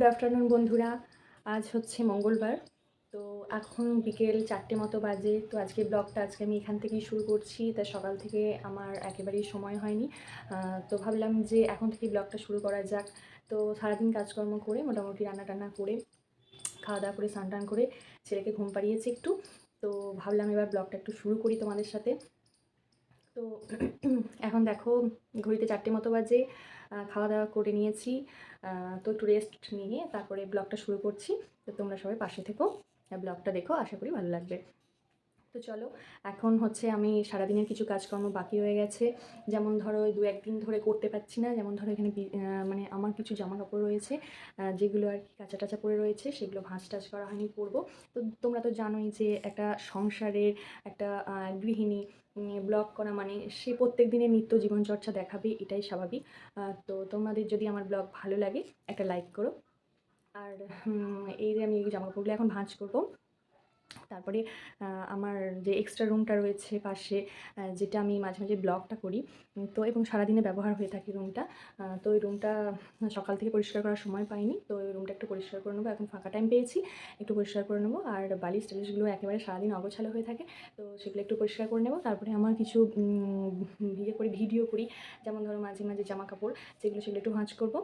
Good afternoon বন্ধুরা। আজ হচ্ছে মঙ্গলবার। তো এখন বিকেল চারটে মতো বাজে। তো আজকে ব্লগটা আজকে আমি এখান থেকেই শুরু করছি। তা সকাল থেকে আমার একেবারেই সময় হয়নি। তো ভাবলাম যে এখন থেকে ব্লগটা শুরু করা যাক। তো সারাদিন কাজকর্ম করে, মোটামুটি রান্না টান্না করে, খাওয়া দাওয়া করে, স্নান করে ছেলেকে ঘুম পাড়িয়েছি একটু। তো ভাবলাম এবার ব্লগটা একটু শুরু করি তোমাদের সাথে। তো এখন দেখো, ঘড়িতে চারটে মতো বাজে। খাওয়া দাওয়া করে নিয়েছি। তো একটু রেস্ট নিয়ে তারপরে ব্লগটা শুরু করছি। তো তোমরা সবাই পাশে থেকো। ব্লগটা দেখো, আশা করি ভালো লাগবে। তো চলো, এখন হচ্ছে আমি সারাদিনের কিছু কাজকর্ম বাকি হয়ে গেছে। যেমন ধরো দু একদিন ধরে করতে পারছি না। যেমন ধরো, এখানে মানে আমার কিছু জামা কাপড় রয়েছে যেগুলো আর কি কাঁচা টাচা পরে রয়েছে, সেগুলো ভাঁজ টাচ করা হয়নি, পরবো। তো তোমরা তো জানোই যে একটা সংসারের একটা গৃহিণী ব্লগ করা মানে সে প্রত্যেক দিনের নিত্য জীবনচর্চা দেখাবে, এটাই স্বাভাবিক। তো তোমাদের যদি আমার ব্লগ ভালো লাগে, একটা লাইক করো। আর এই যে আমি জামা কাপড়গুলো এখন ভাঁজ করব। তারপরে আমার যে এক্সট্রা রুমটা রয়েছে পাশে যেটা আমি মাঝে মাঝে ব্লগটা করি তো এবং সারাদিনে ব্যবহার হয়ে থাকে রুমটা তো ওই রুমটা সকাল থেকে পরিষ্কার করার সময় পাইনি, তো ওই রুমটা একটু পরিষ্কার করে নেব, এখন ফাঁকা টাইম পেয়েছি, একটু পরিষ্কার করে নেব, আর বালিশ টালিশগুলো একেবারে সারাদিন অগোছালো হয়ে থাকে, তো সেগুলো একটু পরিষ্কার করে নেব, তারপরে আমার কিছু ইয়ে করি ভিডিও করি, যেমন ধরো মাঝে মাঝে জামা কাপড় যেগুলো সেগুলো একটু ভাঁজ করব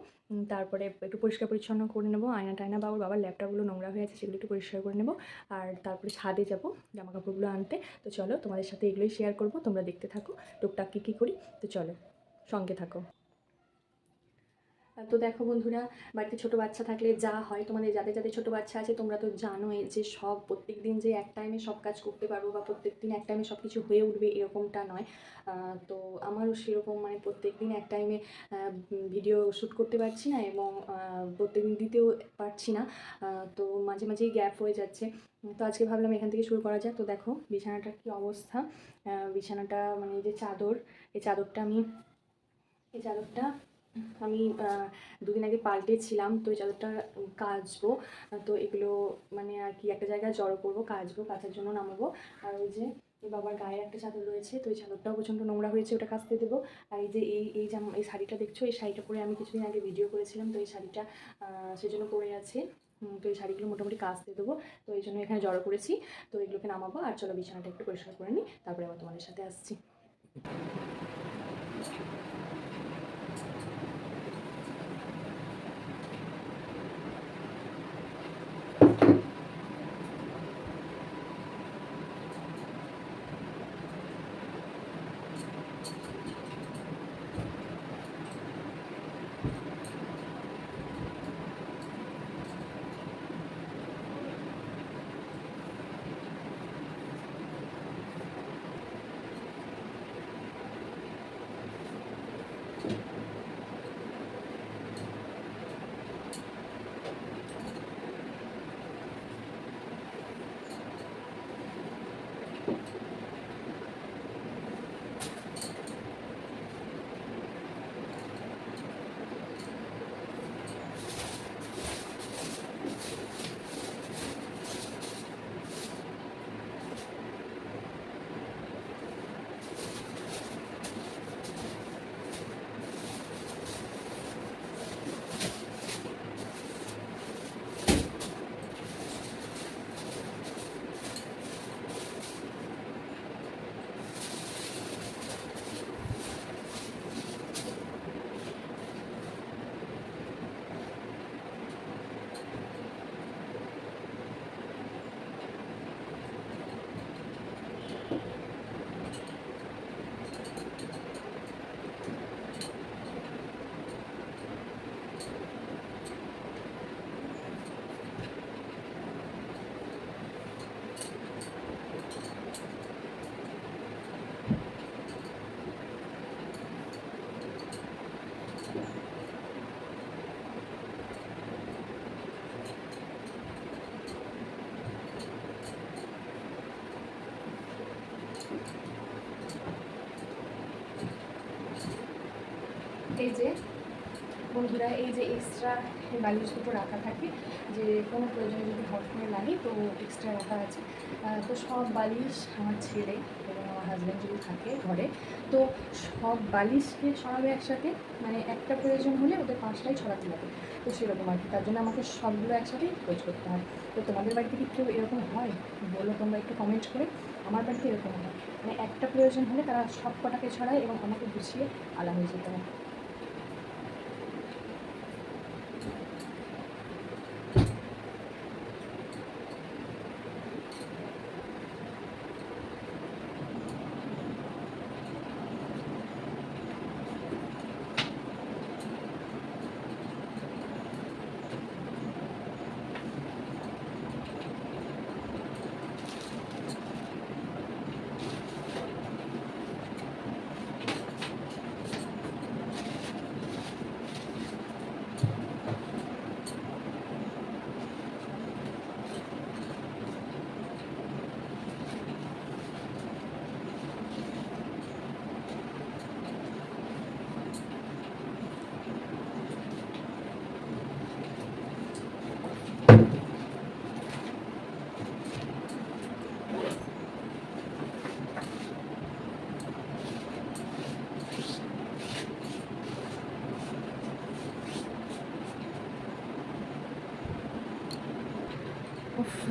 তারপরে একটু পরিষ্কার পরিচ্ছন্ন করে নেব, আয়না টায়না বা ওর বাবার ল্যাপটপগুলো নোংরা হয়ে আছে সেগুলো একটু পরিষ্কার করে নেব, আর তারপরে ছাদে যাব জামা কাপড়গুলো আনতে। তো চলো তোমাদের সাথে এগুলোই শেয়ার করব, তোমরা দেখতে থাকো, টুকটাক কী কী করি, তো চলো সঙ্গে থাকো। তো দেখো বন্ধুরা, বাড়িতে ছোটো বাচ্চা থাকলে যা হয় তোমাদের যাদের যাদের ছোটো বাচ্চা আছে তোমরা তো জানোই যে সব প্রত্যেক দিন যে এক টাইমে সব কাজ করতে পারব বা প্রত্যেক দিন এক টাইমে সব কিছু হয়ে উঠবে এরকমটা নয়। তো আমারও সেরকম মানে প্রত্যেক দিন এক টাইমে ভিডিও শ্যুট করতে পারছি না এবং প্রত্যেক দিন দিতেও পারছি না। তো মাঝে মাঝেই গ্যাপ হয়ে যাচ্ছে। তো আজকে ভাবলাম এখান থেকে শুরু করা যাক। তো দেখো বিছানাটার কী অবস্থা। বিছানাটা মানে যে চাদর, এই চাদরটা আমি, এই চাদরটা আমি দুদিন আগে পাল্টেছিলাম, তো এই চাদরটা কাচবো। তো এগুলো মানে আর কি একটা জায়গায় জড়ো করব, কাচবো, কাচার জন্য নামাবো। আর ওই যে বাবার গায়ে একটা চাদর রয়েছে, তো এই চাদরটাও প্রচণ্ড নোংরা হয়েছে, ওটা কাচতে দেবো। আর এই যে এই এই জামা এই শাড়িটা দেখছ, এই শাড়িটা পরে আমি কিছুদিন আগে ভিডিও করেছিলাম, তো এই শাড়িটা সেজন্য পরে আছে। তো এই শাড়িগুলো মোটামুটি কাচতে দেবো, তো এই জন্য এখানে জড়ো করেছি। তো এগুলোকে নামাবো, আর চলো বিছানাটা একটু পরিষ্কার করে নিই, তারপরে আবার তোমাদের সাথে আসছি। এই যে বন্ধুরা, এই যে এক্সট্রা বালিশ দুটো রাখা থাকে, যে কোনো প্রয়োজনে যদি হট করে লাগে, তো এক্সট্রা রাখা আছে। তো সব বালিশ আমার ছেলে এবং আমার হাজব্যান্ড যদি থাকে ঘরে, তো সব বালিশকে ছড়াবে একসাথে মানে একটা প্রয়োজন হলে ওদের পাঁচটাই ছড়াতে হবে। তো সেরকম আর কি, তার জন্য আমাকে সবগুলো একসাথেই খোঁজ করতে হয়। তো তোমাদের বাড়িতে কি কেউ এরকম হয়? বলো তোমরা একটু কমেন্ট করে। আমার বাড়িতে এরকম হয়। মানে একটা প্রয়োজন হলে তারা সব কটাকে ছড়ায় এবং আমাকে গুছিয়ে আলা হয়ে যেতে হয়।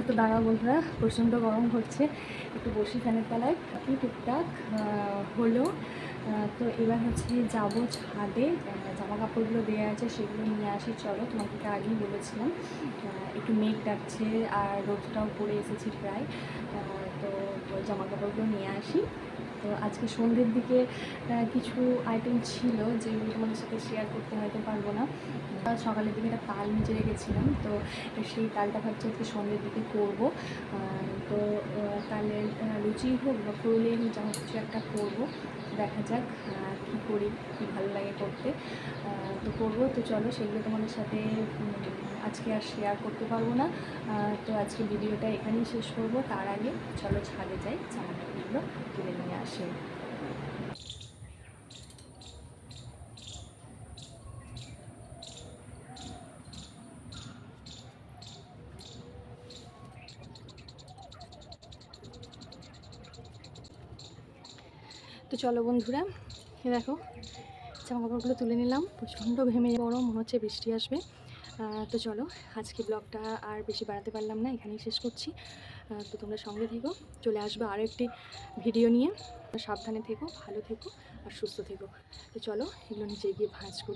তো দাঁড়া বন্ধুরা প্রচণ্ড গরম হচ্ছে। একটু বসি ফ্যানের তলায় কি টুকটাক হলো। তো এবার হচ্ছে যাব ছাদে জামা কাপড়গুলো দেওয়া আছে, সেগুলো নিয়ে আসি। চলো তোমাদেরকে আগেই বলেছিলাম একটু মেঘ ডাকছে আর রোদটাও পড়ে এসেছি প্রায়। তো জামা কাপড়গুলো নিয়ে আসি। তো আজকে সন্ধ্যের দিকে কিছু আইটেম ছিল যেগুলো তোমাদের সাথে শেয়ার করতে হয়তো পারব না। সকালের দিকে একটা তাল নিচে রেখেছিলাম, তো সেই তালটা ভাবছি আজকে সন্ধ্যের দিকে করব। তো তালের লুচি হোক বা ফুলের যা কিছু একটা করব, দেখা যাক কী করি, কী ভালো লাগে করতে। তো করব, তো চলো সেগুলো তোমাদের সাথে আজকে আর শেয়ার করতে পারব না। তো আজকে ভিডিওটা এখানেই শেষ করব। তার আগে চলো ছাদে যাই জামা কাপড়গুলো তুলে নিয়ে আসি। তো চলো বন্ধুরা দেখো জামা কাপড়গুলো তুলে নিলাম। প্রচণ্ড ঘেমে গরম, মনে হচ্ছে বৃষ্টি আসবে। তো চলো, আজকে ব্লগটা আর বেশি বাড়াতে পারলাম না, এখানেই শেষ করছি। তো তোমরা সঙ্গে থেকো, চলে আসবে আরও একটি ভিডিও নিয়ে। সাবধানে থেকো, ভালো থেকো আর সুস্থ থেকো। তো চলো, এগুলো নিচে গিয়ে ভাঁজ করি।